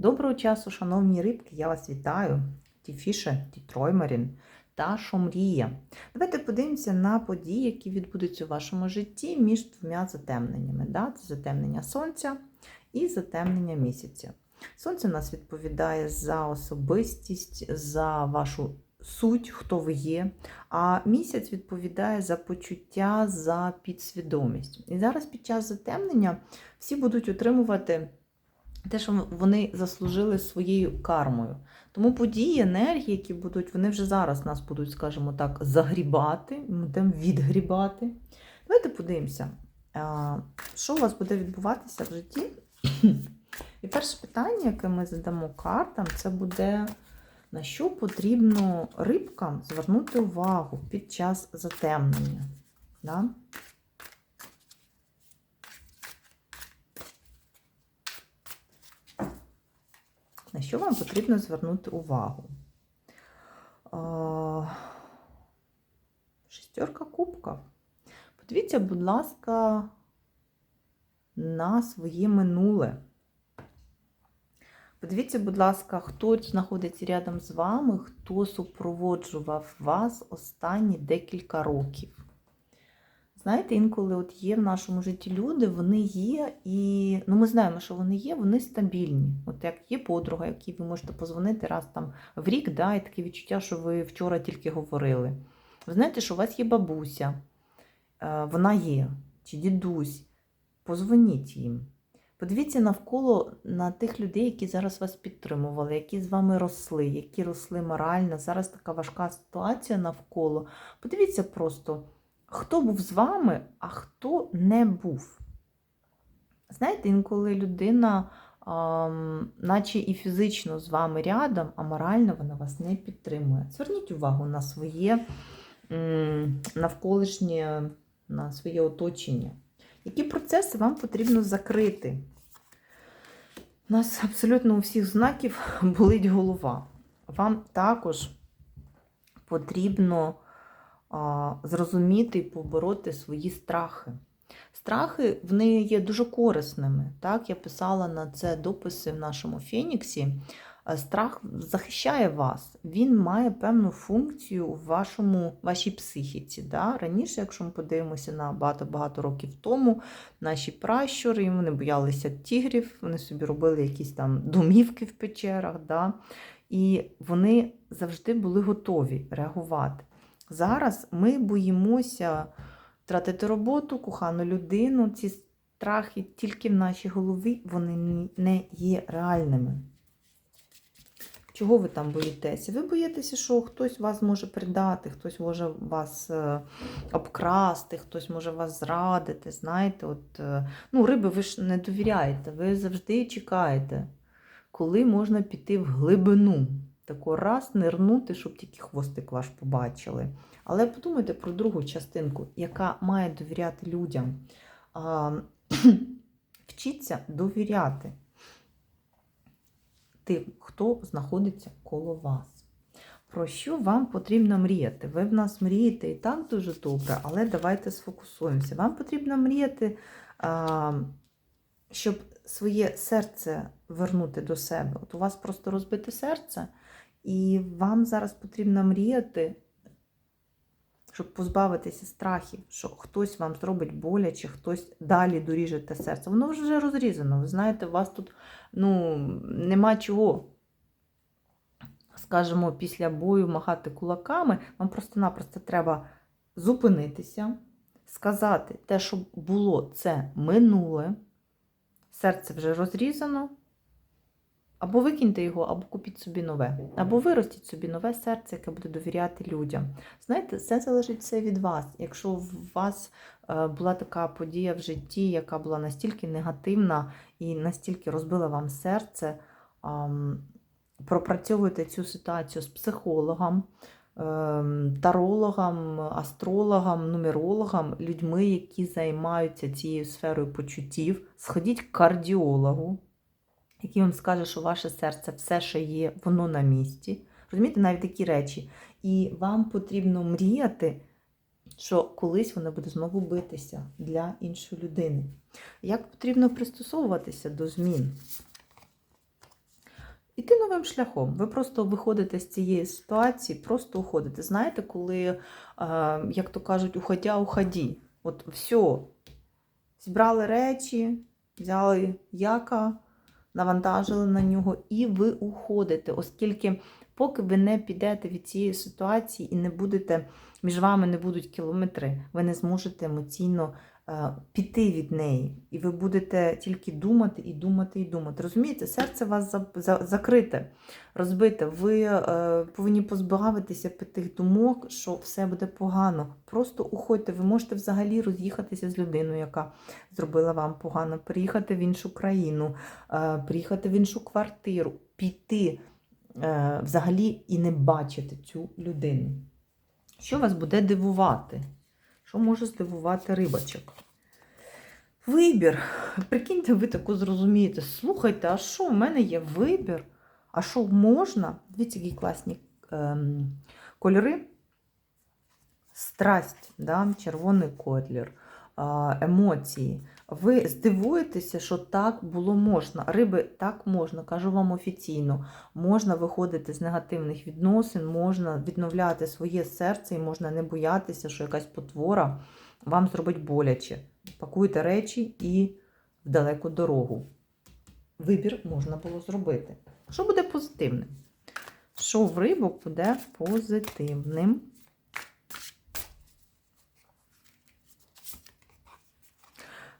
Доброго часу, шановні рибки, я вас вітаю. Ті Фіше, Ті Троймарін та Шомрія. Давайте подивимося на події, які відбудуться у вашому житті між двома затемненнями. Да? Це затемнення сонця і затемнення місяця. Сонце у нас відповідає за особистість, за вашу суть, хто ви є. А місяць відповідає за почуття, за підсвідомість. І зараз під час затемнення всі будуть отримувати те, що вони заслужили своєю кармою. Тому події, енергії, які будуть, вони вже зараз нас будуть, скажімо так, загрібати, будемо відгрібати. Давайте подивимося, що у вас буде відбуватися в житті. І перше питання, яке ми задамо картам, це буде на що потрібно рибкам звернути увагу під час затемнення. Да? Що вам потрібно звернути увагу? Шестерка кубків. Подивіться, будь ласка, на своє минуле. Подивіться, будь ласка, хто знаходиться рядом з вами, хто супроводжував вас останні декілька років. Знаєте, інколи от є в нашому житті люди, вони є, і ну, ми знаємо, що вони є, вони стабільні. От як є подруга, якій ви можете позвонити раз там в рік, да, і таке відчуття, що ви вчора тільки говорили. Ви знаєте, що у вас є бабуся, е, вона є, чи дідусь. Позвоніть їм. Подивіться навколо на тих людей, які зараз вас підтримували, які з вами росли, які росли морально. Зараз така важка ситуація навколо. Подивіться просто, хто був з вами, а хто не був. Знаєте, інколи людина, наче і фізично з вами рядом, а морально вона вас не підтримує. Зверніть увагу на своє навколишнє, на своє оточення. Які процеси вам потрібно закрити? У нас абсолютно у всіх знаків болить голова. Вам також потрібно зрозуміти і побороти свої страхи. Страхи вони є дуже корисними. Так? Я писала на це дописи в нашому Феніксі. Страх захищає вас, він має певну функцію у вашому, вашій психіці. Да? Раніше, якщо ми подивимося на багато-багато років тому, наші пращури вони боялися тігрів, вони собі робили якісь там домівки в печерах, да? і вони завжди були готові реагувати. Зараз ми боїмося втратити роботу, кохану людину. Ці страхи тільки в нашій голові вони не є реальними. Чого ви там боїтеся? Ви боїтеся, що хтось вас може придати, хтось може вас е, обкрасти, хтось може вас зрадити. Знаєте, от, е, ну, риби ви ж не довіряєте, ви завжди чекаєте, коли можна піти в глибину. Тако раз нирнути, щоб тільки хвостик ваш побачили. Але подумайте про другу частинку, яка має довіряти людям. А, Вчіться довіряти тим, хто знаходиться коло вас. Про що вам потрібно мріяти? Ви в нас мрієте і так дуже добре, але давайте сфокусуємося. Вам потрібно мріяти, щоб своє серце вернути до себе. От у вас просто розбите серце, і вам зараз потрібно мріяти, щоб позбавитися страхів, що хтось вам зробить боляче, хтось далі доріже те серце. Воно вже розрізано. Ви знаєте, у вас тут ну, нема чого, скажімо, після бою махати кулаками. Вам просто-напросто треба зупинитися, сказати, те, що було, це минуле. Серце вже розрізано. Або викиньте його, або купіть собі нове, або виростіть собі нове серце, яке буде довіряти людям. Знаєте, все залежить все від вас. Якщо у вас була така подія в житті, яка була настільки негативна і настільки розбила вам серце, пропрацьовуйте цю ситуацію з психологом, тарологом, астрологом, нумерологом, людьми, які займаються цією сферою почуттів, сходіть к кардіологу який вам скаже, що ваше серце все ще є, воно на місці. Розумієте, навіть такі речі. І вам потрібно мріяти, що колись воно буде знову битися для іншої людини. Як потрібно пристосовуватися до змін? Іти новим шляхом. Ви просто виходите з цієї ситуації, просто уходите. Знаєте, коли, е, як то кажуть, уходя, уході. От все, зібрали речі, взяли яка, навантажили на нього, і ви уходите, оскільки, поки ви не підете від цієї ситуації і не будете, між вами не будуть кілометри, ви не зможете емоційно піти від неї. І ви будете тільки думати і думати і думати. Розумієте, серце у вас за, за, закрите, розбите. Ви е, повинні позбавитися тих думок, що все буде погано. Просто уходьте. Ви можете взагалі роз'їхатися з людиною, яка зробила вам погано, приїхати в іншу країну, е, приїхати в іншу квартиру, піти е, взагалі і не бачити цю людину. Що вас буде дивувати? Що може здивувати рибочок? Вибір. Прикиньте, ви таку зрозумієте. Слухайте, а що в мене є вибір? А що можна? Дивіться, які класні ем, кольори. Страсть, да? червоний колір, а, емоції. Ви здивуєтеся, що так було можна. Риби так можна, кажу вам офіційно. Можна виходити з негативних відносин, можна відновляти своє серце і можна не боятися, що якась потвора вам зробить боляче. Пакуйте речі і в далеку дорогу. Вибір можна було зробити. Що буде позитивним? Що в рибок буде позитивним?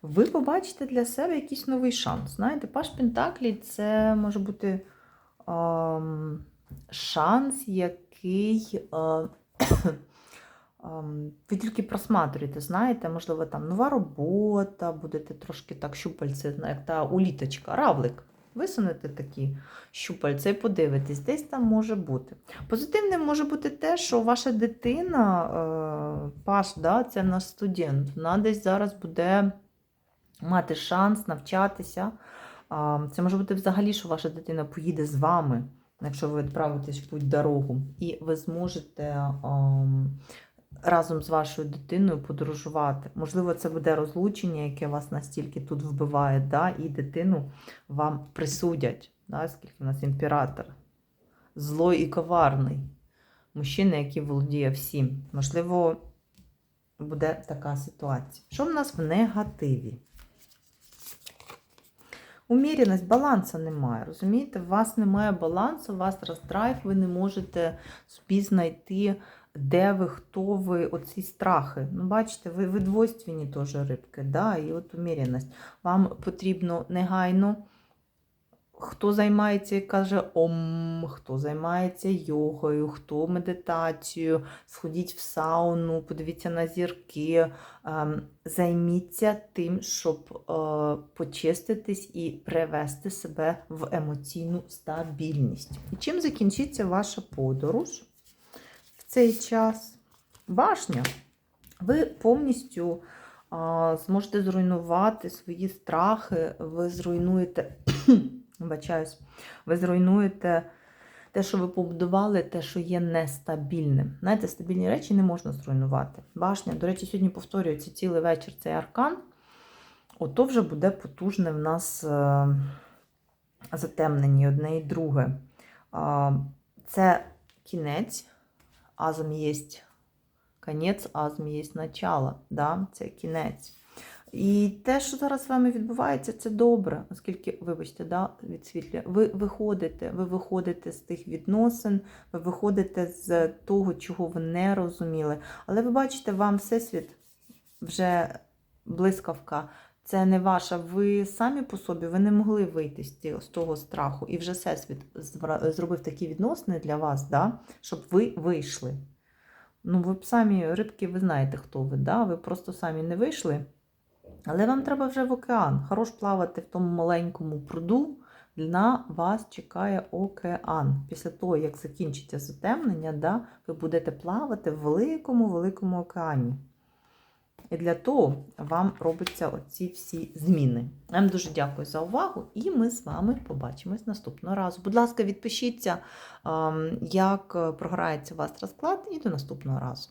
Ви побачите для себе якийсь новий шанс. Знаєте, Паш Пентаклі це може бути ем, шанс, який е, ем, ви тільки просматрюєте, знаєте, можливо, там нова робота, будете трошки так щупальце, як та уліточка, равлик. Висунете такі щупальця і подивитесь, десь там може бути. Позитивним може бути те, що ваша дитина, е, Паш, да, це наш студент, вона десь зараз буде мати шанс навчатися. Це може бути взагалі, що ваша дитина поїде з вами, якщо ви відправитесь в путь дорогу, і ви зможете разом з вашою дитиною подорожувати. Можливо, це буде розлучення, яке вас настільки тут вбиває, да, і дитину вам присудять, да, оскільки в нас імператор. Злой і коварний. Мужчина, який володіє всім. Можливо, буде така ситуація. Що в нас в негативі? Уміряність, балансу немає. Розумієте, у вас немає балансу, у вас роздрайв, ви не можете собі знайти, де ви, хто ви, оці страхи. Ну, бачите, ви, ви двойственні теж рибки, да? і от уміряність. Вам потрібно негайно. Хто займається і каже ом, хто займається йогою, хто медитацією, сходіть в сауну, подивіться на зірки, ем, займіться тим, щоб е, почиститись і привести себе в емоційну стабільність. І чим закінчиться ваша подорож в цей час? Башня. Ви повністю зможете зруйнувати свої страхи, ви зруйнуєте. Вибачаюсь, ви зруйнуєте те, що ви побудували, те, що є нестабільним. Знаєте, стабільні речі не можна зруйнувати. Башня, до речі, сьогодні повторюється цілий вечір цей аркан. Ото вже буде потужне в нас е, затемнення одне і друге. Це кінець, азом є конець, азом є начало. Да? Це кінець. І те, що зараз з вами відбувається, це добре, оскільки, вибачте, да, від світля, ви виходите, ви виходите з тих відносин, ви виходите з того, чого ви не розуміли. Але ви бачите, вам всесвіт вже блискавка. Це не ваша. Ви самі по собі ви не могли вийти з того страху. І вже всесвіт зробив такі відносини для вас, да, щоб ви вийшли. Ну, ви б самі, рибки, ви знаєте, хто ви. да, Ви просто самі не вийшли. Але вам треба вже в океан. Хорош плавати в тому маленькому пруду. На вас чекає океан. Після того, як закінчиться затемнення, да, ви будете плавати в великому-великому океані. І для того вам робляться оці всі зміни. Я вам дуже дякую за увагу, і ми з вами побачимось наступного разу. Будь ласка, відпишіться, як програється у вас розклад, і до наступного разу.